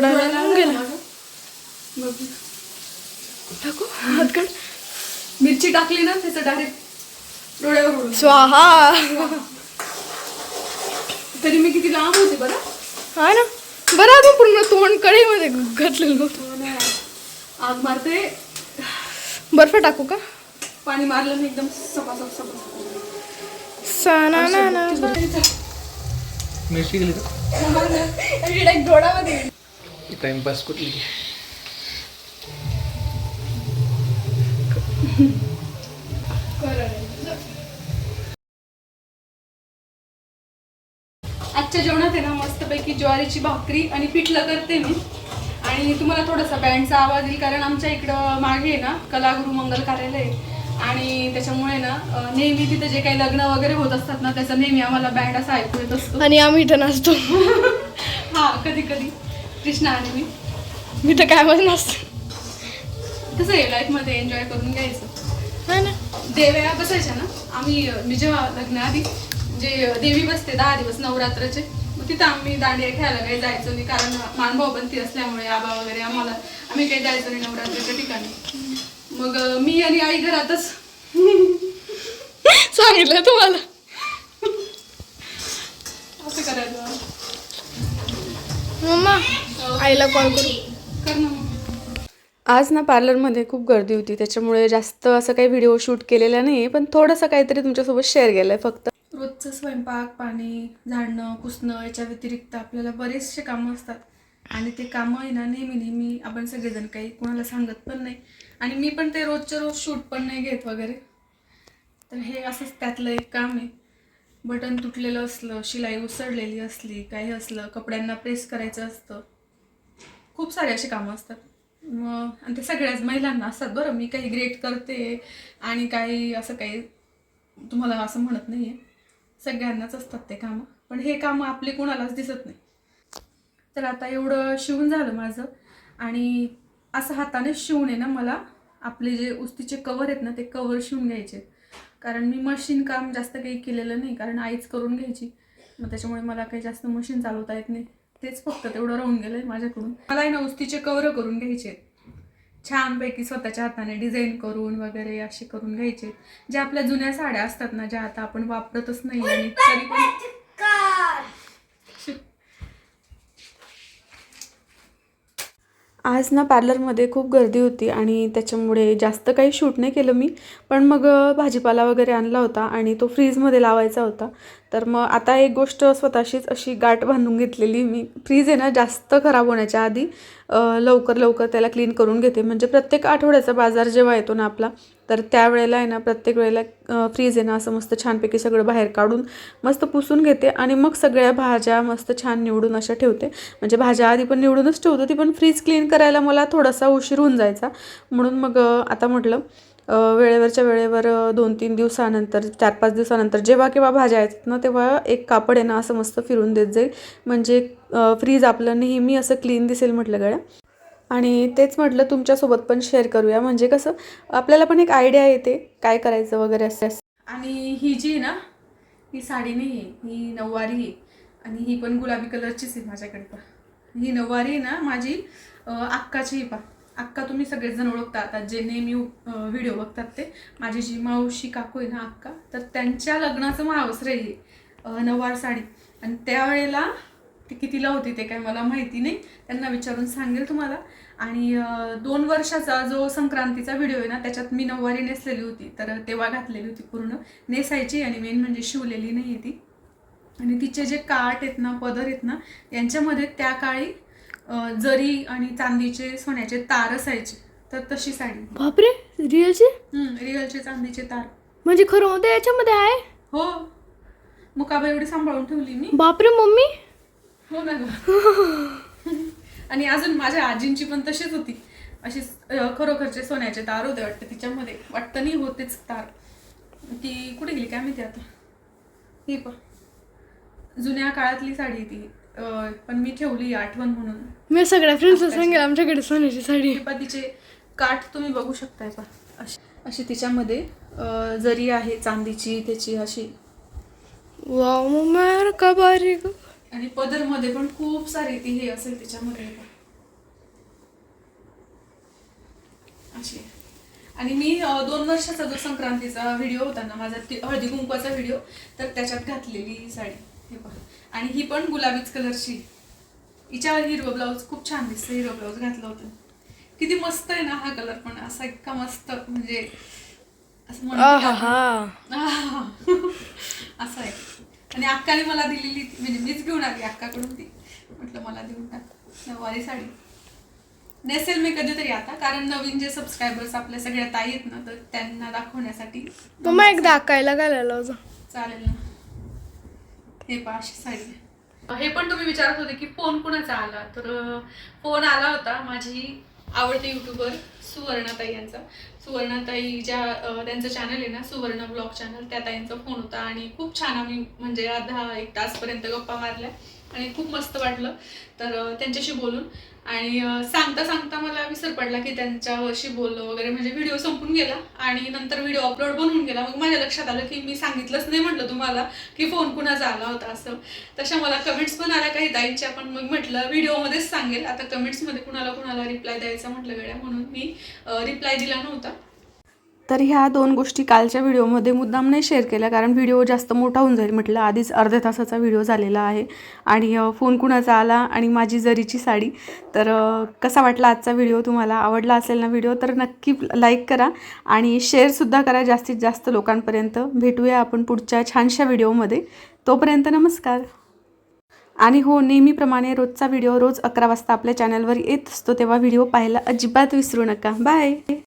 लागला गेला. माझं. बघ. टाकू? हातकड मिरची टाकली ना त्याचं डायरेक्ट डोळ्यावर. स्वाहा. तरी मी किती लांब होते बरं? हा ना. बरं आपण पूर्ण तोंड कढईमध्ये घातलेलं आग मारते. बर्फ टाकू का? पाणी मारलं मी एकदम सपासप सपासप. सना ना ना मिरची गेली का? डायरेक्ट डोळ्यामध्ये टाइमपास कुठली आजच्या जेवणात आहे ना मस्तपैकी ज्वारीची भाकरी आणि पिठलं करते मी. आणि तुम्हाला थोडासा बँडचा आवाज येईल कारण आमच्या इकडं मागे आहे ना कलागुरू मंगल कार्यालय. आहे. आणि त्याच्यामुळे ना नेहमी तिथे जे काही लग्न वगैरे होत असतात ना त्याचा नेहमी आम्हाला बँड असा ऐकू येत असतो. आणि आम्ही इथं नसतो हा कधी कधी कृष्णा आणि मी. मी तर काय पण नसतो कसं आहे लाईफमध्ये एन्जॉय करून घ्यायचं? हा ना. देव्या बसायच्या ना? आम्ही मी जेव्हा लग्नाआधी जे देवी बसते दहा दिवस नवरात्राचे मग तिथं आम्ही दांडिया खेळायला काही जायचो नाही कारण मानभाऊ पण ती असल्यामुळे आबा वगैरे आम्हाला आम्ही काही जायचो नाही नवरात्राच्या ठिकाणी. मग मी आणि आई घरातच. सांगितलं तुम्हाला. असं करायचं. मम्मा आईला कॉल करू. कर ना मग. आज ना पार्लरमध्ये खूप गर्दी होती त्याच्यामुळे जास्त असं काही व्हिडिओ शूट केलेला नाही आहे पण थोडंसं काहीतरी तुमच्यासोबत शेअर केलं आहे फक्त. रोजचं स्वयंपाक पाणी झाडणं पुसणं याच्या व्यतिरिक्त आपल्याला बरेचसे कामं असतात. आणि ते कामं आहे ना नेहमी नेहमी आपण सगळेजण काही कोणाला सांगत पण नाही. आणि मी पण ते रोजच्या रोज शूट पण नाही घेत वगैरे. तर हे असंच त्यातलं एक काम आहे. बटन तुटलेलं असलं शिलाई उसळलेली असली काही असलं कपड्यांना प्रेस करायचं असतं. खूप सारे असे कामं असतात. मग आणि ते सगळ्याच महिलांना असतात. बरं मी काही ग्रेट करते आणि काही असं काही तुम्हाला असं म्हणत नाही आहे सगळ्यांनाच असतात ते कामं. पण हे कामं आपले कोणालाच दिसत नाही. तर आता एवढं शिवून झालं माझं. आणि असं हाताने शिवून आहे ना मला. आपले जे उस्तीचे कवर आहेत ना ते कवर शिवून घ्यायचे कारण मी मशीन काम जास्त काही केलेलं नाही कारण आईच करून घ्यायची. मग त्याच्यामुळे मला काही जास्त मशीन चालवता येत नाही. तेच फक्त तेवढं राहून गेलं आहे माझ्याकडून. मला आहे ना उस्तीचे कवर करून घ्यायचे छानपैकी स्वतःच्या हाताने डिझाईन करून वगैरे असे करून घ्यायचे ज्या आपल्या जुन्या साड्या असतात ना ज्या आता आपण वापरतच नाही आणि तरी पण आज ना पार्लरमध्ये खूप गर्दी होती आणि त्याच्यामुळे जास्त काही शूट नाही केलं मी. पण मग भाजीपाला वगैरे आणला होता आणि तो फ्रीजमध्ये लावायचा होता. तर मग आता एक गोष्ट स्वतःशीच अशी गाठ बांधून घेतलेली मी. फ्रीज आहे ना जास्त खराब होण्याच्या आधी लवकर लवकर त्याला क्लीन करून घेते. म्हणजे प्रत्येक आठवड्याचा बाजार जेव्हा येतो ना आपला तर त्यावेळेला आहे ना प्रत्येक वेळेला फ्रीज आहे ना असं मस्त छानपैकी सगळं बाहेर काढून मस्त पुसून घेते आणि मग सगळ्या भाज्या मस्त छान निवडून अशा ठेवते. म्हणजे भाज्या आधी पण निवडूनच ठेवतो ती पण फ्रीज क्लीन करायला मला थोडासा उशीर होऊन जायचा. म्हणून मग आता म्हटलं वेळेवरच्या वेळेवर दोन तीन दिवसानंतर चार पाच दिवसानंतर जेव्हा केव्हा भाज्या येतात ना तेव्हा एक कापड आहे ना असं मस्त फिरून देत जाईल. म्हणजे फ्रीज आपलं नेहमी असं क्लीन दिसेल म्हटलं गड्या. आणि तेच म्हटलं तुमच्यासोबत पण शेअर करूया. म्हणजे कसं आपल्याला पण एक आयडिया येते काय करायचं वगैरे असं. आणि ही जी आहे ना ही साडी नाही आहे ही नऊवारी आहे. आणि ही पण गुलाबी कलरचीच आहे माझ्याकडे पण ही नऊवारी आहे ना माझी अक्काची पा अक्का तुम्ही सगळेजण ओळखता आता जे नेहमी व्हिडिओ बघतात ते. माझी जी मावशी काकू आहे ना अक्का तर त्यांच्या लग्नाचं मावसर आहे नऊवार साडी. आणि त्यावेळेला ती कितीला होती ते काय मला माहिती नाही. त्यांना विचारून सांगेल तुम्हाला. आणि दोन वर्षाचा जो संक्रांतीचा व्हिडिओ आहे ना त्याच्यात मी नऊवारी नेसलेली होती. तर तेव्हा घातलेली होती पूर्ण. नेसायची आणि मेन म्हणजे शिवलेली नाही आहे ती. आणि तिचे जे काठ आहेत ना पदर आहेत ना यांच्यामध्ये त्या काळी जरी आणि चांदीचे सोन्याचे तार असायचे. तर तशी साडी. बापरे! रिअलचे? रिअलचे चांदीचे तार. म्हणजे खरं मध्ये याच्यामध्ये आहे? हो. मुकाबा एवढी सांभाळून ठेवली मी. बापरे मम्मी! हो ना गं. आणि अजून माझ्या आजींची पण तशीच होती. अशी खरोखरचे सोन्याचे तार होते वाटतं तिच्यामध्ये. वाटतं नाही होतेच तार. ती कुठे गेली काय माहिती आता? ही पण जुन्या काळातली साडी ती. पण मी ठेवली आठवण म्हणून. मी सगळ्या फ्रेंड्सला सांगेल आमच्याकडे सोन्याची साडी पण तिचे काठ तुम्ही बघू शकताय पा अशी अशी तिच्यामध्ये जरी आहे चांदीची त्याची अशी. वाव मम्मा का बारीक आणि पदरमध्ये पण खूप सारी ती हे असेल त्याच्यामध्ये अशी. आणि मी दोन वर्षाचा जो संक्रांतीचा व्हिडिओ होता ना माझा हळदी कुंकवाचा व्हिडिओ तर त्याच्यात घातलेली ही साडी. हे पहा. आणि ही पण गुलाबीच कलरची. हिच्यावर हिरव ब्लाऊज खूप छान दिसतं हिरव ब्लाऊज घातलं होतं. किती मस्त आहे ना हा कलर पण असा इतका मस्त म्हणजे असं म्हणतो असा आहे. आणि अक्काने मला दिलेली ती म्हणजे मीच घेऊन आली अक्काकडून ती. म्हटलं मला देऊन टाक नऊवारी साडी. नेसेल मी कधीतरी आता कारण नवीन जे सबस्क्रायबर्स आपल्या सगळ्या ताई आहेत ना तर त्यांना दाखवण्यासाठी मग एकदा अकायला घालायला होतं चालेल ना. हे पहा अशी साडी. आहे. हे पण तुम्ही विचारत होते की फोन कुणाचा आला? तर फोन आला होता माझी आवडते युट्यूबर सुवर्णाताई यांचा. सुवर्णाताई ज्या त्यांचं चॅनल आहे ना सुवर्ण ब्लॉग चॅनल त्या ताईंचा फोन होता. आणि खूप छान आम्ही म्हणजे अर्धा एक तासपर्यंत गप्पा मारल्या. आणि खूप मस्त वाटलं. तर त्यांच्याशी बोलून. आणि सांगता सांगता मला विसर पडला की त्यांच्याशी बोललो वगैरे म्हणजे व्हिडिओ संपून गेला आणि नंतर व्हिडिओ अपलोड बनवून गेला. मग माझ्या लक्षात आलं की मी सांगितलंच नाही म्हटलं तुम्हाला की फोन कुणाचा आला होता असं. तशा मला कमेंट्स पण आल्या काही ताईंच्या पण मग म्हटलं व्हिडिओमध्येच सांगेल. आता कमेंट्समध्ये कुणाला कुणाला रिप्लाय द्यायचा म्हटलं गड्या म्हणून मी रिप्लाय दिला नव्हता. तर ह्या दोन गोष्टी कालच्या व्हिडिओमध्ये मुद्दाम नाही शेअर केल्या कारण व्हिडिओ जास्त मोठा होऊन जाईल म्हटलं. आधीच अर्ध्या तासाचा व्हिडिओ झालेला आहे. आणि फोन कुणाचा आला आणि माझी जरीची साडी. तर कसा वाटला आजचा व्हिडिओ? तुम्हाला आवडला असेल ना व्हिडिओ तर नक्की लाईक करा. आणि शेअरसुद्धा करा जास्तीत जास्त लोकांपर्यंत. भेटूया आपण पुढच्या छानशा व्हिडिओमध्ये. तोपर्यंत नमस्कार. आणि हो नेहमीप्रमाणे रोजचा व्हिडिओ रोज अकरा वाजता आपल्या चॅनलवर येत असतो तेव्हा व्हिडिओ पाहायला अजिबात विसरू नका. बाय